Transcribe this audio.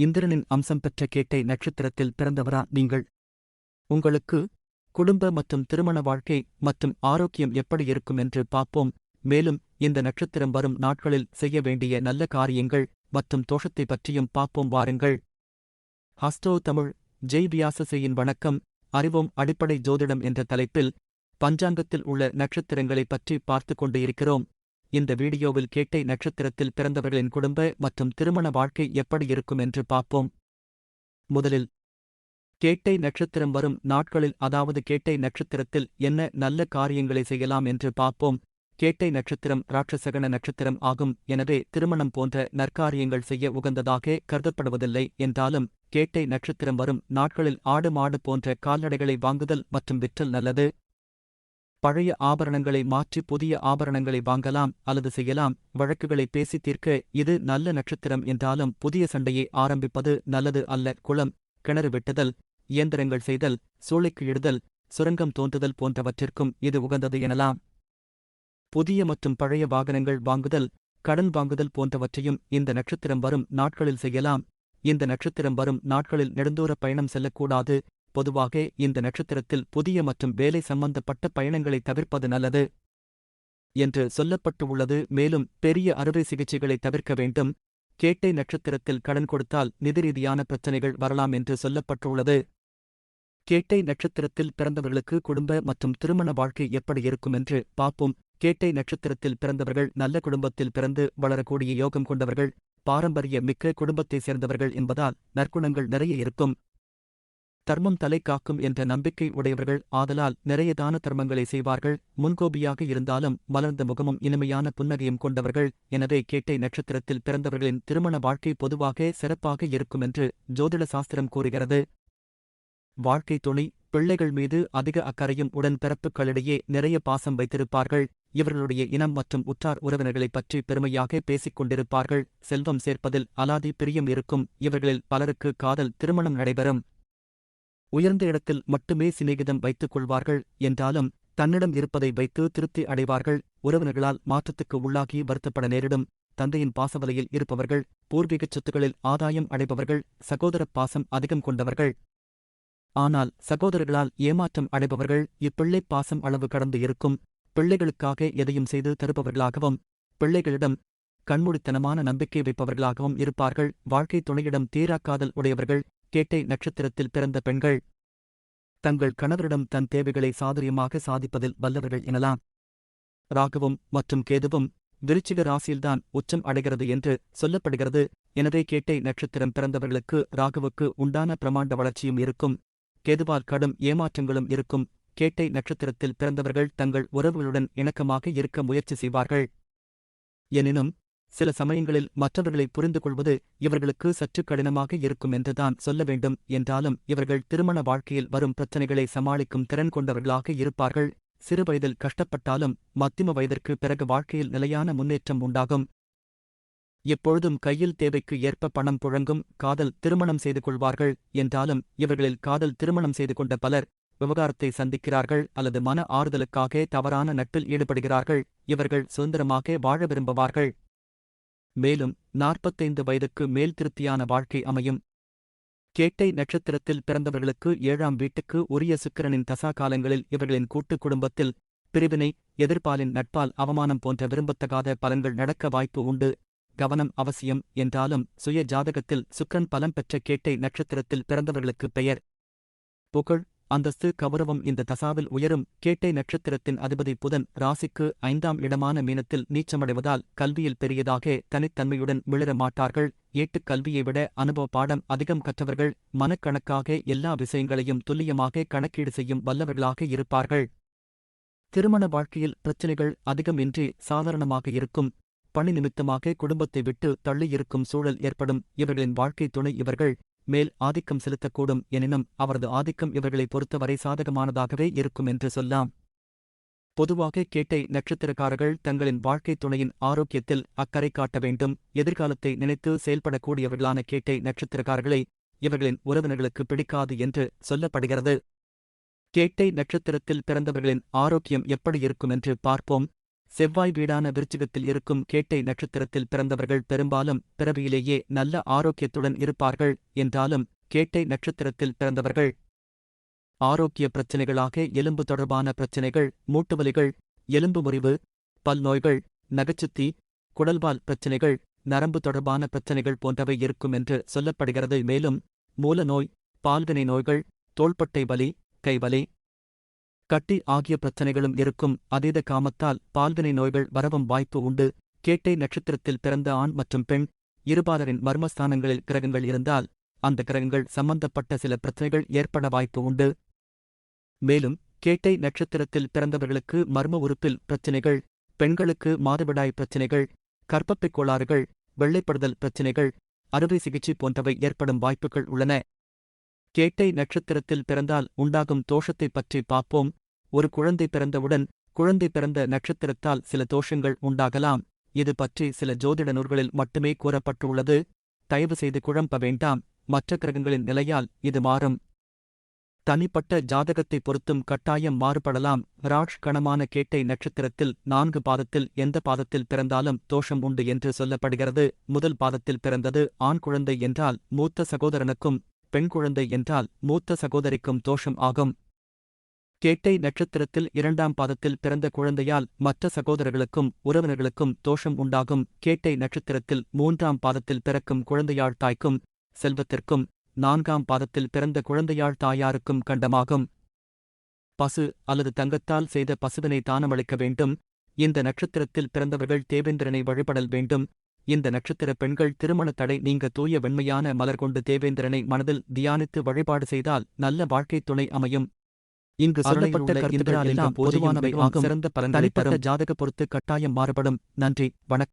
இந்திரனின் அம்சம் பெற்ற கேட்டை நட்சத்திரத்தில் பிறந்தவரா நீங்கள்? உங்களுக்கு குடும்ப மற்றும் திருமண வாழ்க்கை மற்றும் ஆரோக்கியம் எப்படி இருக்கும் என்று பார்ப்போம். மேலும் இந்த நட்சத்திரம் வரும் நாட்களில் செய்ய வேண்டிய நல்ல காரியங்கள் மற்றும் தோஷத்தை பற்றியும் பார்ப்போம். வாருங்கள். ஹஸ்டோ தமிழ் ஜெய் வியாசசேயின் வணக்கம். அறிவோம் அடிப்படை ஜோதிடம் என்ற தலைப்பில் பஞ்சாங்கத்தில் உள்ள நட்சத்திரங்களைப் பற்றி பார்த்து கொண்டு இருக்கிறோம் இந்த வீடியோவில் கேட்டை நட்சத்திரத்தில் பிறந்தவர்களின் குடும்ப மற்றும் திருமண வாழ்க்கை எப்படி இருக்கும் என்று பார்ப்போம். முதலில் கேட்டை நட்சத்திரம் வரும் நாட்களில் அதாவது கேட்டை நட்சத்திரத்தில் என்ன நல்ல காரியங்களை செய்யலாம் என்று பார்ப்போம். கேட்டை நட்சத்திரம் ராட்சசகன நட்சத்திரம் ஆகும். எனவே திருமணம் போன்ற நற்காரியங்கள் செய்ய உகந்ததாக கருதப்படுவதில்லை என்றாலும் கேட்டை நட்சத்திரம் வரும் நாட்களில் ஆடு மாடு போன்ற கால்நடைகளை வாங்குதல் மற்றும் விற்றல் நல்லது. பழைய ஆபரணங்களை மாற்றி புதிய ஆபரணங்களை வாங்கலாம் அல்லது செய்யலாம். வழக்குகளை பேசி தீர்க்க இது நல்ல நட்சத்திரம் என்றாலும் புதிய சண்டையை ஆரம்பிப்பது நல்லது அல்ல. குளம் கிணறு வெட்டுதல் இயந்திரங்கள் செய்தல் சூளைக்கு இடுதல் சுரங்கம் தோன்றுதல் போன்றவற்றிற்கும் இது உகந்தது எனலாம். புதிய மற்றும் பழைய வாகனங்கள் வாங்குதல் கடன் வாங்குதல் போன்றவற்றையும் இந்த நட்சத்திரம் வரும் நாட்களில் செய்யலாம். இந்த நட்சத்திரம் வரும் நாட்களில் நெடுந்தூர பயணம் செல்லக்கூடாது. பொதுவாக இந்த நட்சத்திரத்தில் புதிய மற்றும் வேலை சம்பந்தப்பட்ட பயணங்களை தவிர்ப்பது நல்லது என்று சொல்லப்பட்டுள்ளது. மேலும் பெரிய அறுவை சிகிச்சைகளை தவிர்க்க வேண்டும். கேட்டை நட்சத்திரத்தில் கடன் கொடுத்தால் நிதி ரீதியான வரலாம் என்று சொல்லப்பட்டுள்ளது. கேட்டை நட்சத்திரத்தில் பிறந்தவர்களுக்கு குடும்ப மற்றும் திருமண வாழ்க்கை எப்படி இருக்கும் என்று பார்ப்போம். கேட்டை நட்சத்திரத்தில் பிறந்தவர்கள் நல்ல குடும்பத்தில் பிறந்து வளரக்கூடிய யோகம் கொண்டவர்கள் பாரம்பரிய மிக்க குடும்பத்தைச் சேர்ந்தவர்கள் என்பதால் நற்குணங்கள் நிறைய இருக்கும். தர்மம் தலை காக்கும் என்ற நம்பிக்கை உடையவர்கள் ஆதலால் நிறைய தான தர்மங்களை செய்வார்கள். முன்கோபியாக இருந்தாலும் மலர்ந்த முகமும் இனிமையான புன்னகையும் கொண்டவர்கள். எனவே கேட்டை நட்சத்திரத்தில் பிறந்தவர்களின் திருமண வாழ்க்கை பொதுவாக சிறப்பாக இருக்கும் என்று ஜோதிட சாஸ்திரம் கூறுகிறது. வாழ்க்கை துணை பிள்ளைகள் மீது அதிக அக்கறையும் உடன்பிறப்புகளிடையே நிறைய பாசம் வைத்திருப்பார்கள். இவர்களுடைய இனம் மற்றும் உற்றார் உறவினர்களைப் பற்றி பெருமையாக பேசிக் கொண்டிருப்பார்கள். செல்வம் சேர்ப்பதில் அலாதி பிரியம் இருக்கும். இவர்களில் பலருக்கு காதல் திருமணம் நடைபெறும். உயர்ந்த இடத்தில் மட்டுமே சிநேகிதம் வைத்துக் கொள்வார்கள் என்றாலும் தன்னிடம் இருப்பதை வைத்து திருப்தி அடைவார்கள் உறவினர்களால் மாற்றத்துக்கு உள்ளாகி வருத்தப்பட நேரிடும். தந்தையின் பாசவலையில் இருப்பவர்கள் பூர்வீகச் சொத்துகளில் ஆதாயம் அடைபவர்கள் சகோதரப் பாசம் அதிகம் கொண்டவர்கள். ஆனால் சகோதரர்களால் ஏமாற்றம் அடைபவர்கள் இப்பிள்ளை பாசம் அளவு கடந்து இருக்கும். பிள்ளைகளுக்காக எதையும் செய்து தருபவர்களாகவும் பிள்ளைகளிடம் கண்மூடித்தனமான நம்பிக்கை வைப்பவர்களாகவும் இருப்பார்கள். வாழ்க்கை துணையிடம் தீராக்காதல் உடையவர்கள் கேட்டை நட்சத்திரத்தில் பிறந்த பெண்கள். தங்கள் கணவரிடம் தன் தேவைகளை சாதுரியமாக சாதிப்பதில் வல்லவர்கள் எனலாம். ராகுவும் மற்றும் கேதுவும் விருச்சிக ராசியில்தான் உச்சம் அடைகிறது என்று சொல்லப்படுகிறது. எனவே கேட்டை நட்சத்திரம் பிறந்தவர்களுக்கு ராகுவுக்கு உண்டான பிரமாண்ட வளர்ச்சியும் இருக்கும். கேதுவால் கடும் ஏமாற்றங்களும் இருக்கும். கேட்டை நட்சத்திரத்தில் பிறந்தவர்கள் தங்கள் உறவுகளுடன் இணக்கமாக இருக்க முயற்சி செய்வார்கள். எனினும் சில சமயங்களில் மற்றவர்களை புரிந்து கொள்வது இவர்களுக்கு சற்று கடினமாக இருக்கும் என்றுதான் சொல்ல வேண்டும். என்றாலும் இவர்கள் திருமண வாழ்க்கையில் வரும் பிரச்சனைகளை சமாளிக்கும் திறன் கொண்டவர்களாக இருப்பார்கள். சிறுவயதில் கஷ்டப்பட்டாலும் மத்திம வயதிற்கு பிறகு வாழ்க்கையில் நிலையான முன்னேற்றம் உண்டாகும். எப்பொழுதும் கையில் தேவைக்கு ஏற்ப பணம் புழங்கும் காதல் திருமணம் செய்து கொள்வார்கள். என்றாலும் இவர்களில் காதல் திருமணம் செய்து கொண்ட பலர் விவகாரத்தை சந்திக்கிறார்கள் அல்லது மன ஆறுதலுக்காக தவறான நட்பில் ஈடுபடுகிறார்கள். இவர்கள் சுதந்திரமாக வாழ விரும்புவார்கள். மேலும் நாற்பத்தைந்து வயதுக்கு மேல் திருப்தியான வாழ்க்கை அமையும். கேட்டை நட்சத்திரத்தில் பிறந்தவர்களுக்கு ஏழாம் வீட்டுக்கு உரிய சுக்கிரனின் தசா காலங்களில் இவர்களின் கூட்டுக் குடும்பத்தில் பிரிவினை எதிர்பாலின் நட்பால் அவமானம் போன்ற விரும்பத்தகாத பலன்கள் நடக்க வாய்ப்பு உண்டு. கவனம் அவசியம் என்றாலும் சுய ஜாதகத்தில் சுக்கரன் பலம் பெற்ற கேட்டை நட்சத்திரத்தில் பிறந்தவர்களுக்கு பெயர். புகழ் அந்தஸ்து கௌரவம் இந்த தசாவில் உயரும். கேட்டை நட்சத்திரத்தின் அதிபதி புதன் ராசிக்கு ஐந்தாம் இடமான மீனத்தில் நீச்சமடைவதால் கல்வியில் பெரியதாக தனித்தன்மையுடன் மிளிர மாட்டார்கள். ஏட்டுக் கல்வியை விட அனுபவ பாடம் அதிகம் கற்றவர்கள் மனக்கணக்காக எல்லா விஷயங்களையும் துல்லியமாக கணக்கீடு செய்யும் வல்லவர்களாக இருப்பார்கள். திருமண வாழ்க்கையில் பிரச்சினைகள் அதிகமின்றி சாதாரணமாக இருக்கும். பணி நிமித்தமாக குடும்பத்தை விட்டு தள்ளியிருக்கும் சூழல் ஏற்படும். இவர்களின் வாழ்க்கை துணை இவர்கள் மேல் ஆதிக்கம் செலுத்தக்கூடும் எனினும் அவரது ஆதிக்கம் இவர்களை பொறுத்தவரை சாதகமானதாகவே இருக்கும் என்று சொல்லாம். பொதுவாக கேட்டை நட்சத்திரக்காரர்கள் தங்களின் வாழ்க்கை துணையின் ஆரோக்கியத்தில் அக்கறை காட்ட வேண்டும். எதிர்காலத்தை நினைத்து செயல்படக்கூடியவர்களான கேட்டை நட்சத்திரக்காரர்களை இவர்களின் உறவினர்களுக்கு பிடிக்காது என்று சொல்லப்படுகிறது. கேட்டை நட்சத்திரத்தில் பிறந்தவர்களின் ஆரோக்கியம் எப்படி இருக்கும் என்று பார்ப்போம். செவ்வாய் வீடான விருச்சிகத்தில் இருக்கும் கேட்டை நட்சத்திரத்தில் பிறந்தவர்கள் பெரும்பாலும் பிறவியிலேயே நல்ல ஆரோக்கியத்துடன் இருப்பார்கள் என்றாலும் கேட்டை நட்சத்திரத்தில் பிறந்தவர்கள் ஆரோக்கிய பிரச்சினைகளாக எலும்பு தொடர்பான பிரச்சினைகள் மூட்டுவலிகள் எலும்பு முறிவு பல் நோய்கள் நகைச்சுத்தி குடல்வால் பிரச்சினைகள் நரம்பு தொடர்பான பிரச்சினைகள் போன்றவை இருக்கும் என்று சொல்லப்படுகிறது. மேலும் மூல நோய் பால்வினை நோய்கள் தோள்பட்டை வலி கைவலி கட்டி ஆகிய பிரச்சனைகளும் இருக்கும். அதீத காமத்தால் பால்வினை நோய்கள் வரவும் வாய்ப்பு உண்டு. கேட்டை நட்சத்திரத்தில் பிறந்த ஆண் மற்றும் பெண் இருபாலரின் மர்மஸ்தானங்களில் கிரகங்கள் இருந்தால் அந்த கிரகங்கள் சம்பந்தப்பட்ட சில பிரச்சனைகள் ஏற்பட வாய்ப்பு உண்டு. மேலும் கேட்டை நட்சத்திரத்தில் பிறந்தவர்களுக்கு மர்ம உறுப்பில் பிரச்சினைகள் பெண்களுக்கு மாதவிடாய் பிரச்சினைகள் கர்ப்பப்பைக் கோளாறுகள் வெள்ளைப்படுதல் பிரச்சினைகள் அறுவை சிகிச்சை போன்றவை ஏற்படும் வாய்ப்புகள் உள்ளன. கேட்டை நட்சத்திரத்தில் பிறந்தால் உண்டாகும் தோஷத்தைப் பற்றி பார்ப்போம். ஒரு குழந்தை பிறந்தவுடன் குழந்தை பிறந்த நட்சத்திரத்தால் சில தோஷங்கள் உண்டாகலாம். இது பற்றி சில ஜோதிட நூல்களில் மட்டுமே கூறப்பட்டுள்ளது. தயவு செய்து குழம்ப வேண்டாம். மற்ற கிரகங்களின் நிலையால் இது மாறும். தனிப்பட்ட ஜாதகத்தை பொறுத்தும் கட்டாயம் மாறுபடலாம். ராஜ் கணமான கேட்டை நட்சத்திரத்தில் நான்கு பாதத்தில் எந்த பாதத்தில் பிறந்தாலும் தோஷம் உண்டு என்று சொல்லப்படுகிறது. முதல் பாதத்தில் பிறந்தது ஆண் குழந்தை என்றால் மூத்த சகோதரனுக்கும் பெண் குழந்தை என்றால் மூத்த சகோதரிக்கும் தோஷம் ஆகும். கேட்டை நட்சத்திரத்தில் இரண்டாம் பாதத்தில் பிறந்த குழந்தையால் மற்ற சகோதரர்களுக்கும் உறவினர்களுக்கும் தோஷம் உண்டாகும். கேட்டை நட்சத்திரத்தில் மூன்றாம் பாதத்தில் பிறக்கும் குழந்தையாள் தாய்க்கும் செல்வத்திற்கும் நான்காம் பாதத்தில் பிறந்த குழந்தையாள் தாயாருக்கும் கண்டமாகும். பசு அல்லது தங்கத்தால் செய்த பசுவினை தானமளிக்க வேண்டும். இந்த நட்சத்திரத்தில் பிறந்தவர்கள் தேவேந்திரனை வழிபடல் வேண்டும். இந்த நட்சத்திர பெண்கள் திருமண தடை நீங்க தூய வெண்மையான மலர் கொண்டு தேவேந்திரனை மனதில் தியானித்து வழிபாடு செய்தால் நல்ல வாழ்க்கைத் துணை அமையும். இங்கு சொல்லப்பட்ட கருத்துக்கள் எல்லாம் பொதுவானவை ஆகும். சிறந்த பலன்களை தரும் ஜாதக பொறுத்து கட்டாயம் மாறுபடும். நன்றி. வணக்கம்.